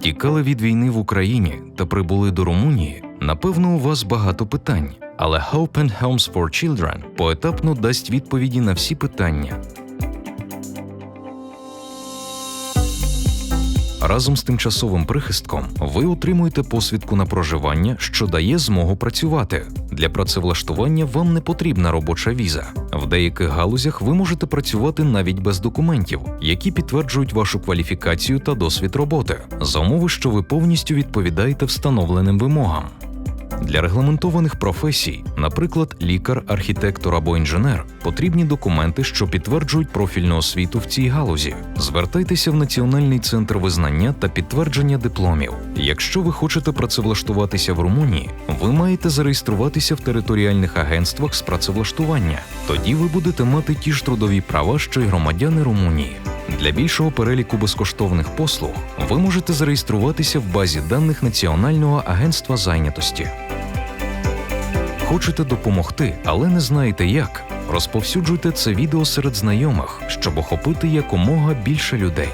Тікали від війни в Україні та прибули до Румунії. Напевно, у вас багато питань, але Hope and Homes for Children поетапно дасть відповіді на всі питання. Разом з тимчасовим прихистком ви отримуєте посвідку на проживання, що дає змогу працювати. Для працевлаштування вам не потрібна робоча віза. В деяких галузях ви можете працювати навіть без документів, які підтверджують вашу кваліфікацію та досвід роботи, за умови, що ви повністю відповідаєте встановленим вимогам. Для регламентованих професій, наприклад, лікар, архітектор або інженер, потрібні документи, що підтверджують профільну освіту в цій галузі. Звертайтеся в Національний центр визнання та підтвердження дипломів. Якщо ви хочете працевлаштуватися в Румунії, ви маєте зареєструватися в територіальних агентствах з працевлаштування. Тоді ви будете мати ті ж трудові права, що й громадяни Румунії. Для більшого переліку безкоштовних послуг ви можете зареєструватися в базі даних Національного агентства зайнятості. Хочете допомогти, але не знаєте як? Розповсюджуйте це відео серед знайомих, щоб охопити якомога більше людей.